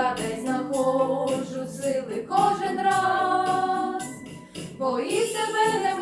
та десь знаходжу сили кожен раз, бо і себе не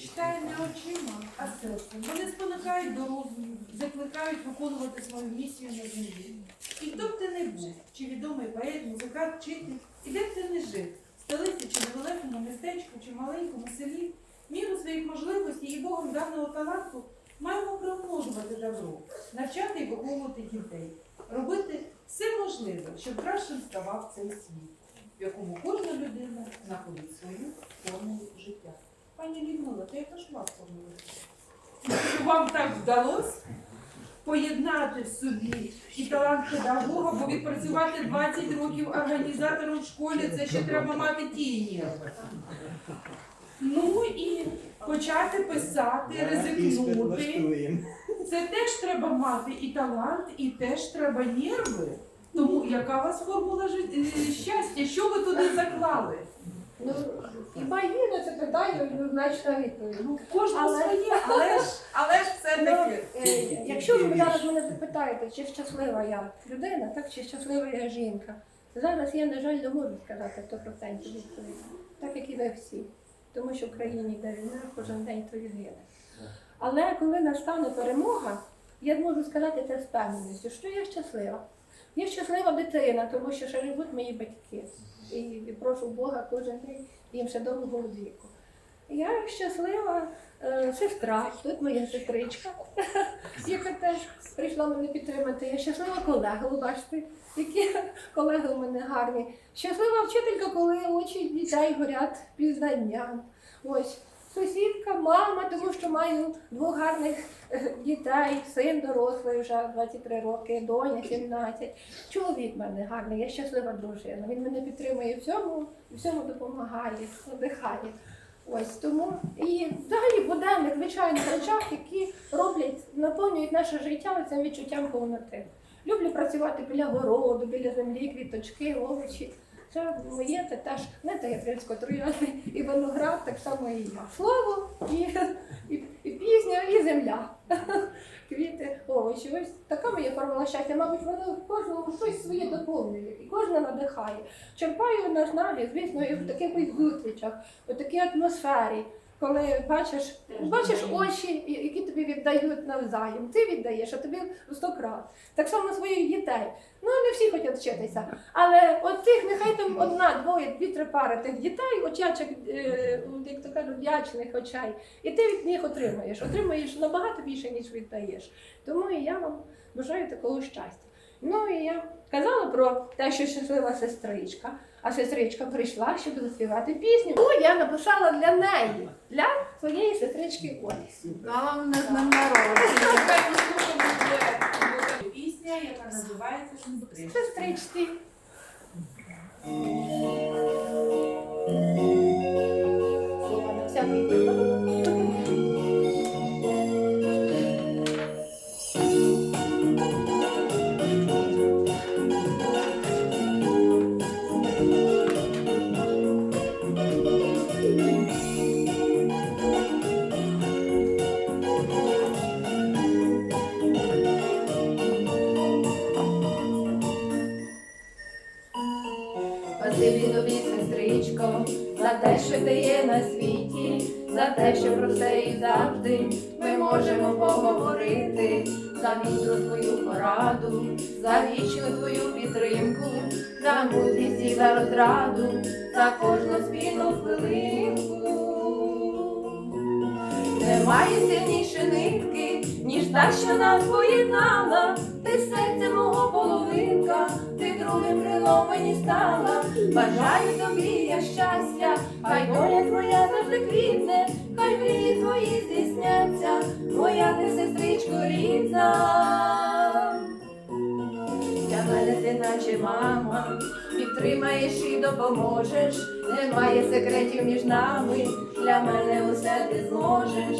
Читає не очима, а серцем. Вони спонукають до розуму, закликають виконувати свою місію на землі. І хто б ти не був, чи відомий поет, музикант, вчитель, і де б ти не жив, в столиці чи невеликому містечку, чи маленькому селі, міру своїх можливостей і Богом даного таланту маємо примножувати добро, навчати і виховувати дітей, робити все можливе, щоб кращим ставав цей світ, в якому кожна людина знаходить свою формулу життя. Пані Людмила, то яка ж вас формула? Вам так вдалося поєднати в собі і талант педагога, бо відпрацювати 20 років організатором в школі, це ще треба мати тіні. Ну і почати писати, ризикнути. Це теж треба мати і талант, і теж треба нерви. Тому яка у вас формула жит- е, щастя? Що ви туди заклали? Ну, хіба на це питання однозначна відповідь? Ну, кожного Але- своє, але ж, але ж все Ну, таки. е, якщо ви зараз мене запитаєте, чи щаслива я людина, так чи щаслива я жінка, зараз я, на жаль, не можу сказати 100% відповідь, так як і ви всі. Тому що в країні йде війна, кожен день то гине. Але коли настане перемога, я можу сказати це з певненістю, що я щаслива. Я щаслива дитина, тому що ще живуть мої батьки. І прошу Бога кожен день їм ще довгого віку. Я щаслива е, сестра, тут моя сестричка, яка теж прийшла мене підтримати. Я щаслива колега, ви бачите, які колеги у мене гарні. Щаслива вчителька, коли очі дітей горять пізнанням. Ось сусідка, мама, тому що маю двох гарних е, дітей, син дорослий вже 23 роки, доня 17. Чоловік в мене гарний, я щаслива дружина. Він мене підтримує всьому, всьому допомагає, надихає. Ось тому і взагалі буденних звичайних речах, які роблять, наповнюють наше життя цим відчуттям повноти. Люблю працювати біля городу, біля землі, квіточки, овочі. Це моє, це теж не те єврейсько трояни і виноград, так само і я. Слово, і, і, і пісня, і земля. Квіти, овочі. Ось така моя формула щастя. Мабуть, воно кожному щось своє доповнює, і кожна надихає. Черпаю навіть звісно, і в таких ось зустрічах, у такій атмосфері. Коли бачиш, бачиш очі, які тобі віддають навзаєм, ти віддаєш, а тобі сто крат. Так само своїх дітей. Ну не всі хочуть вчитися, але от тих, нехай там одна, двоє, дві, три пари тих дітей, очачок, е, як то кажуть, вдячних очей, і ти від них отримаєш. Отримаєш набагато більше, ніж віддаєш. Тому і я вам бажаю такого щастя. Ну і я казала про те, що щаслива сестричка, а сестричка прийшла, щоб заспівати пісню. Ну, я написала для неї, для своєї сестрички Олі. Головне з ним. Пісня, яка називається. Сестричці. Про все і завжди ми можемо поговорити, за вітру твою пораду, за вічну твою підтримку, за мудрість і за розраду, за кожну спільну хвилинку. Немає сильніше нитки, ніж та, що нас поєднала. Ти серце мого половинка, ти другим крилом мені стала. Бажаю тобі я щастя, хай доля твоя завжди квітне, моя ти сестричко рідна. Для мене ти наче мама, підтримаєш і допоможеш. Немає секретів між нами, для мене усе ти зможеш.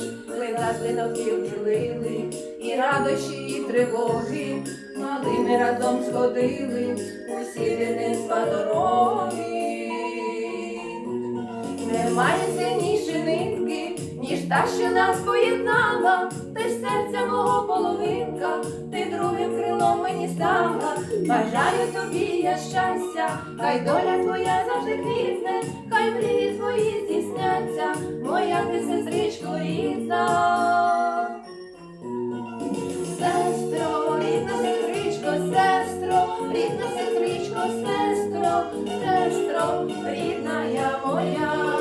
Завжди навпіл ділили, і радощі, і тривоги, але ми разом сходили, усі дитинства дороги. Немає та, що нас поєднала, ти серця мого половинка, ти другим крилом мені стала. Бажаю тобі я щастя, хай доля твоя завжди квітне, хай мрії твої здійсняться, моя ти сестричко рідна. Сестро, рідна сестричко, сестро, рідна сестричко, сестро, сестро, рідна я моя,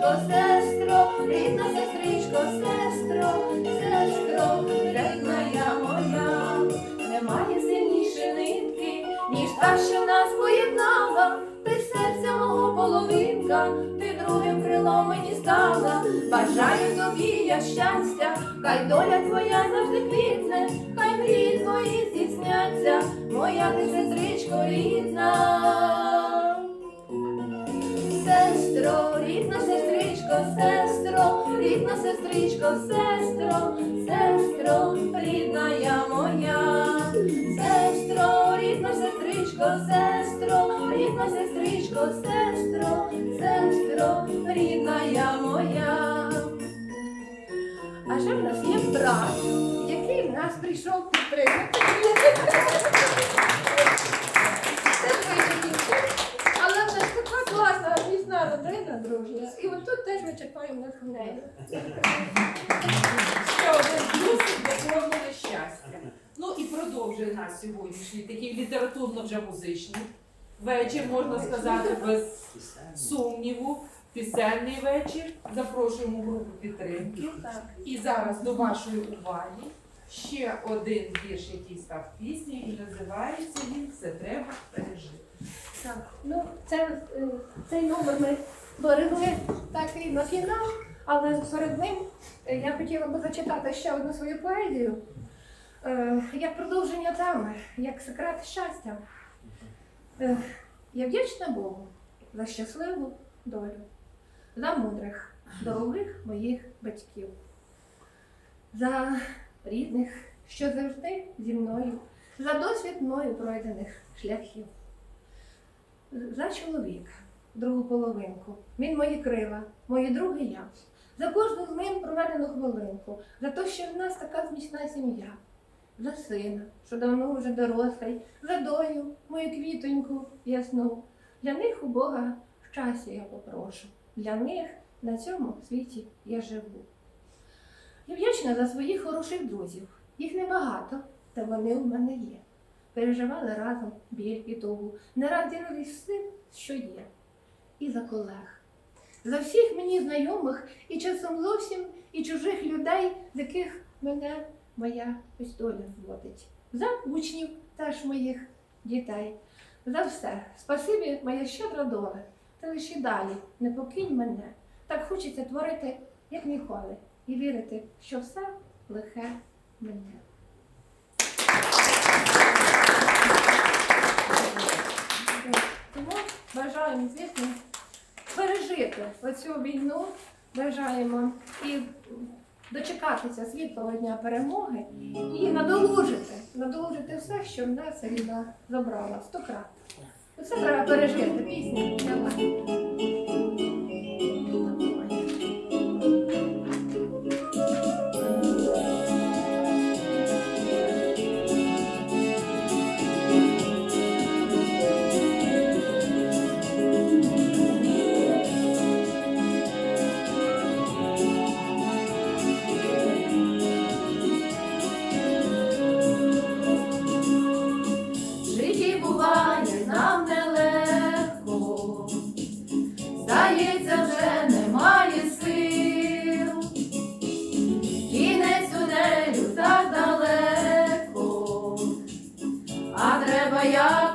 сестричко, сестро, рідна сестричко, сестро, сестро, рідна я моя, немає сильніше нитки, ніж та, що нас поєднала, ти серця мого половинка, ти другим крилом мені стала. Бажаю тобі я щастя, хай доля твоя завжди квітне, хай мрії твої здійсняться, моя ти сестричко рідна. Сестричко, сестро, сестро, рідна я моя, сестро, рідна сестричко, сестро, рідна сестричко, сестро, сестро, рідна я моя. А ще в нас є брат, який в нас прийшов підтримати. Це твої дітки. Але в нас така класна, родина, дружня. І от тут теж ми чекаємо натхнення. Ще один плюсик для формули щастя. Ну і продовжує нас сьогоднішній такий літературно вже музичний вечір, можна сказати, без сумніву. Пісенний вечір. Запрошуємо групу підтримки. І зараз до вашої уваги ще один вірш, який став піснею, і називається він Все треба пережити. Ну це, е, цей номер ми берегли так і на фінал, але перед ним е, я хотіла би зачитати ще одну свою поезію, е, як продовження теми, як секрет щастя. Я вдячна Богу за щасливу долю, за мудрих, дорогих моїх батьків, за рідних, що завжди зі мною, за досвід мною пройдених шляхів за чоловіка, другу половинку. Він мої крила, мої друге я. за кожну з ним проведену хвилинку, за те, що в нас така зміцна сім'я, за сина, що давно вже дорослий, за дою, мою квітоньку ясну. Для них у Бога часі я попрошу. Для них на цьому світі я живу. Я вдячна за своїх хороших друзів. Їх небагато, та вони у мене є. Переживали разом біль і тугу, не раз ділились що є. І за колег. За всіх мені знайомих і часом зовсім і чужих людей, з яких мене моя ось доля зводить. За учнів теж моїх дітей. За все. Спасибі, моя щедра доля. Та лише і далі не покинь мене. Так хочеться творити, як ніколи, і вірити, що все лихе мене. Тому бажаємо, звісно, пережити оцю війну, бажаємо і дочекатися світлого дня перемоги і надолужити, надолужити все, що в нас війна забрала сто крат. Це треба пережити пісню.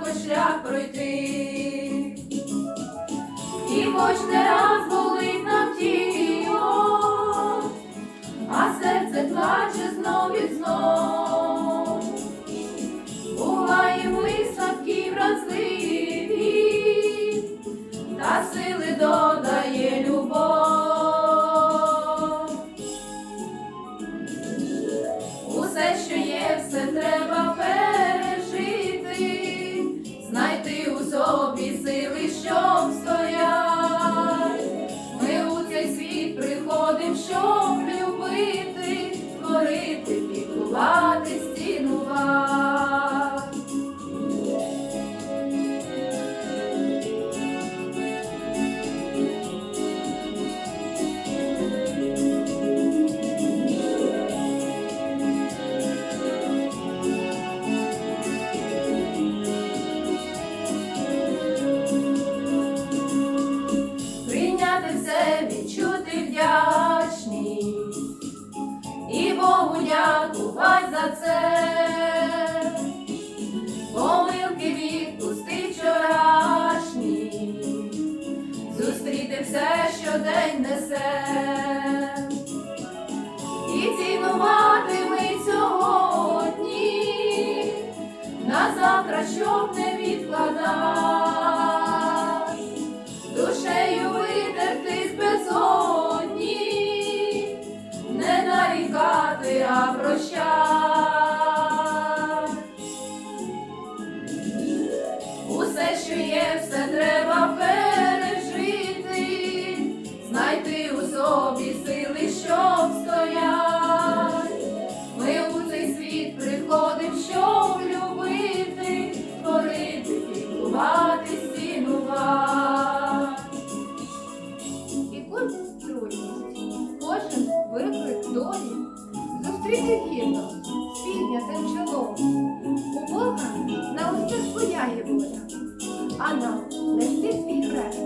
Якось шлях пройти, і хоч не раз болить нам тіло, а серце плаче знов і знов. Долі зустріти гідно, спільнятим чолом. У Бога на усе своя є воля, а нам нести свій хрест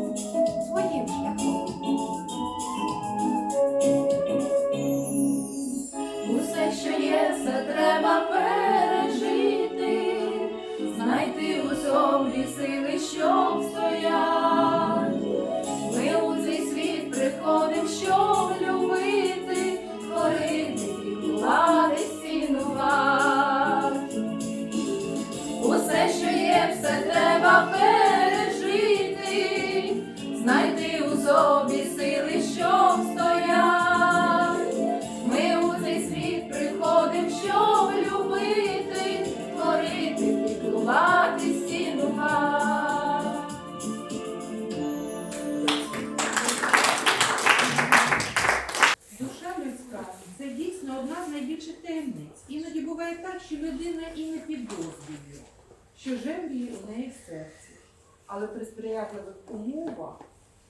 своїм шляхом. Сприятливих умовах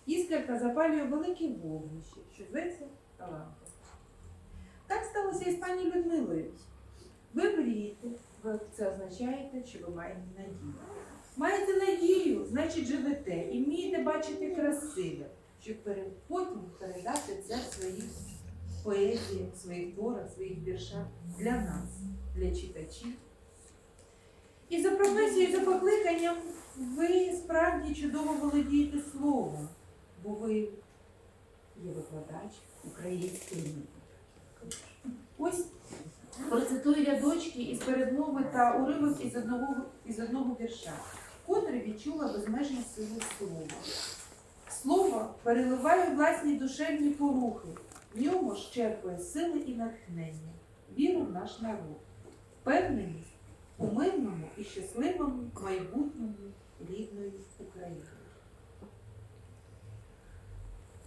іскерка запалює велике вогнище, що зветься талантом. Так сталося і з пані Людмилою. Ви мрієте, ви це означаєте, що ви маєте надію. Маєте надію, значить живете і вмієте бачити красиве, щоб потім передати це в своїх поезіях, в своїх творах, в своїх віршах для нас, для читачів. І за професією, за покликанням ви справді чудово володієте словом, бо ви є викладач української мови. Ось процитую рядочки із передмови та уривок із одного, із одного вірша, котре відчула безмежну силу слова. Слово переливає власні душевні порухи, в ньому ж черпає сили і натхнення, віру в наш народ, впевненість у мирному і щасливому майбутньому рідної України.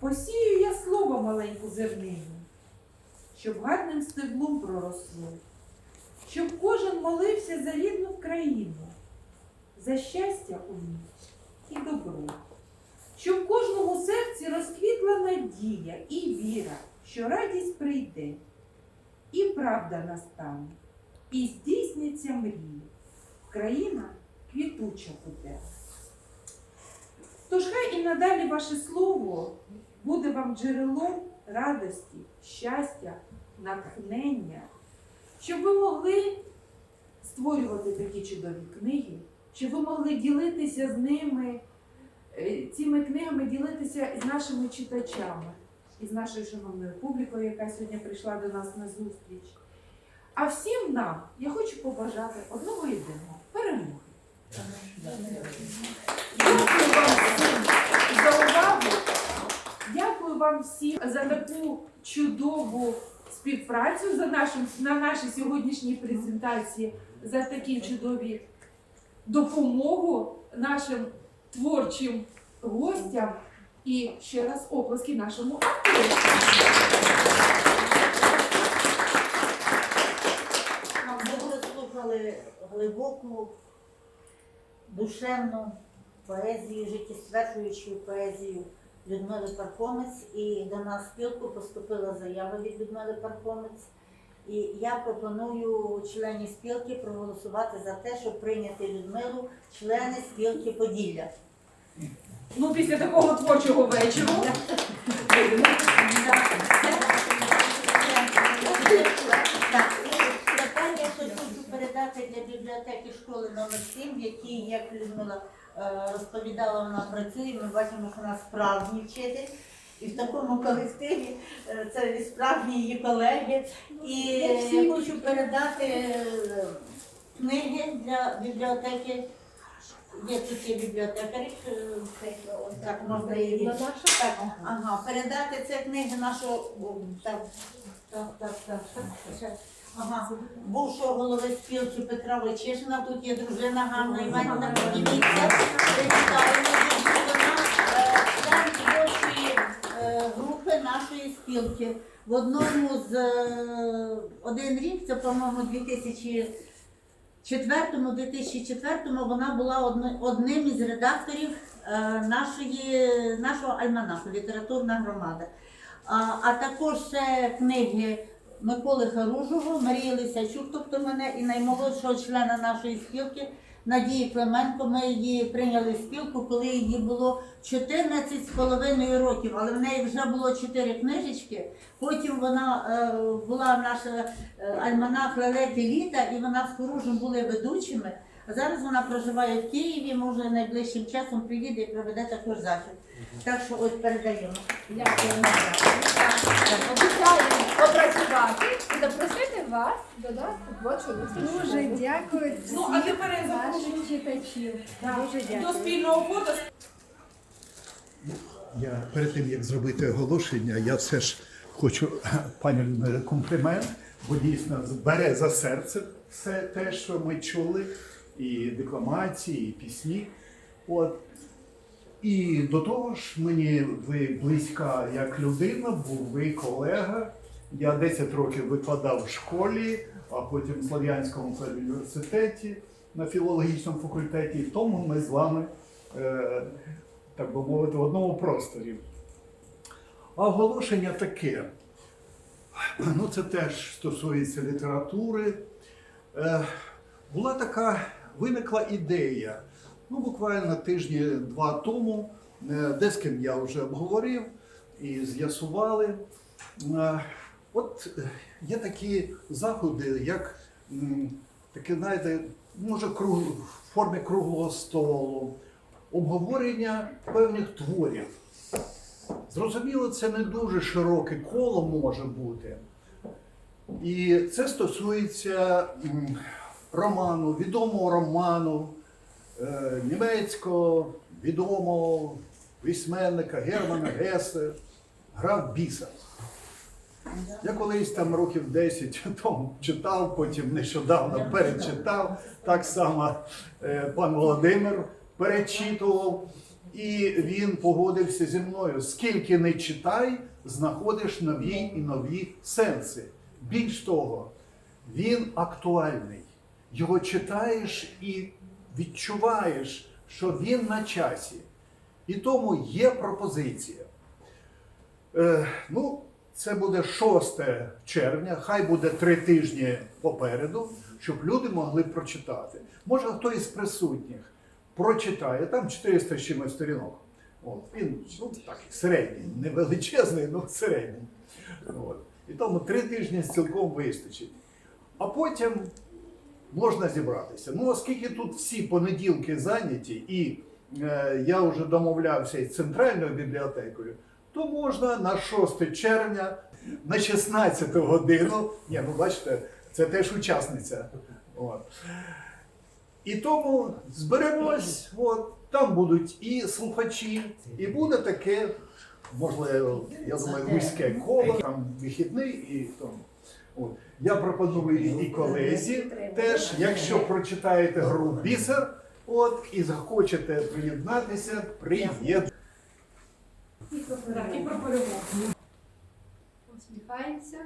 Посію я слово маленьку зернину, щоб гарним стеблом проросло, щоб кожен молився за рідну країну, за щастя у ній і добро, щоб в кожному серці розквітла надія і віра, що радість прийде, і правда настане, і здійсняться мрії. Країна квітуча буде. Тож хай і надалі ваше слово буде вам джерелом радості, щастя, натхнення, щоб ви могли створювати такі чудові книги, щоб ви могли ділитися з ними, е, цими книгами ділитися з нашими читачами, і з нашою шановною публікою, яка сьогодні прийшла до нас на зустріч. А всім нам я хочу побажати одного єдиного перемоги. Дякую вам всім за увагу. Дякую вам всім за таку чудову співпрацю за нашим, на нашій сьогоднішній презентації, за такі чудові допомогу нашим творчим гостям і ще раз оплески нашому автору. Ми глибоку, душевну поезію, життєстверджуючу поезію Людмили Пархомець. І до нас в спілку поступила заява від Людмили Пархомець. І я пропоную членів спілки проголосувати за те, щоб прийняти Людмилу члени спілки Поділля. Ну, після такого творчого вечора. Так, Тепер я хочу передати для бібліотеки школи номер 7, в якій, як Людмила е, розповідала, вона працює. Ми бачимо, що вона справжній вчитель. І в такому колективі е, це справжні її колеги. І я хочу передати е, книги для бібліотеки. Є тут є бібліотекарі, так можна її. Так, ага, передати це книги нашого так, так, так, так, Ага, бувшого голови спілки Петра Лечишина, тут є дружина Ганна Іванівна. Вона е, член творчої е, групи нашої спілки. В одному з е, один рік, це, по-моєму, 2000 четвертому, 2004 вона була одни- одним із редакторів е, нашої, нашого альманаху Літературна громада. А, а також ще книги Миколи Харужого, Марії Лисячук, тобто мене і наймолодшого члена нашої спілки Надії Клименко. Ми її прийняли в спілку, коли їй було 14 з половиною років, але в неї вже було 4 книжечки. Потім вона е, була наша е, альманах Лелеки Літа, і вона з Харужем були ведучими. А зараз вона проживає в Києві, може найближчим часом приїде і проведе також захід. Так що ось передаємо. Дякую. Обіцяємо попрацювати і запросити вас до нас у творчу. Дуже дякую Ну, а тепер я наших запрошую читачів. Дуже до дякую. спільного фото. Я перед тим як зробити оголошення, я все ж хочу пані Людмилі комплімент, бо дійсно бере за серце все те, що ми чули, і декламації, і пісні. От. І до того ж, мені ви близька як людина, бо ви колега Я 10 років викладав в школі, а потім в Слов'янському університеті на філологічному факультеті. І тому ми з вами, е, так би мовити, в одному просторі. А оголошення таке. Ну, це теж стосується літератури. Е, була така, виникла ідея. Ну, буквально тижні два тому, е, де з ким я вже обговорив і з'ясували. Е, От е, є такі заходи, як таке, знаєте, може, круг, в формі круглого столу, обговорення певних творів. Зрозуміло, це не дуже широке коло може бути. І це стосується роману, відомого роману е, німецького відомого письменника Германа Гесе грав біса. Я колись там років 10 тому читав, потім нещодавно перечитав. Так само е, пан Володимир перечитував, і він погодився зі мною. Скільки не читай, знаходиш нові і нові сенси. Більш того, він актуальний. Його читаєш і відчуваєш, що він на часі. І тому є пропозиція. Е, ну, це буде 6 червня, хай буде три тижні попереду, щоб люди могли прочитати. Може, хто із присутніх прочитає, там 400 з чимось сторінок. От, він ну, так, середній, не величезний, але середній. От. І тому три тижні цілком вистачить. А потім можна зібратися. Ну, оскільки тут всі понеділки зайняті, і е, я вже домовлявся із центральною бібліотекою, то можна на 6 червня на 16 годину. Ні, ну бачите, це теж учасниця. От. І тому зберемось, от, там будуть і слухачі, і буде таке, можливо, я думаю, вузьке коло, там вихідний і тому. От. Я пропоную і колезі теж, якщо прочитаєте гру бісер, от, і захочете приєднатися, приєднатися. І про перемогу. Усміхаємося.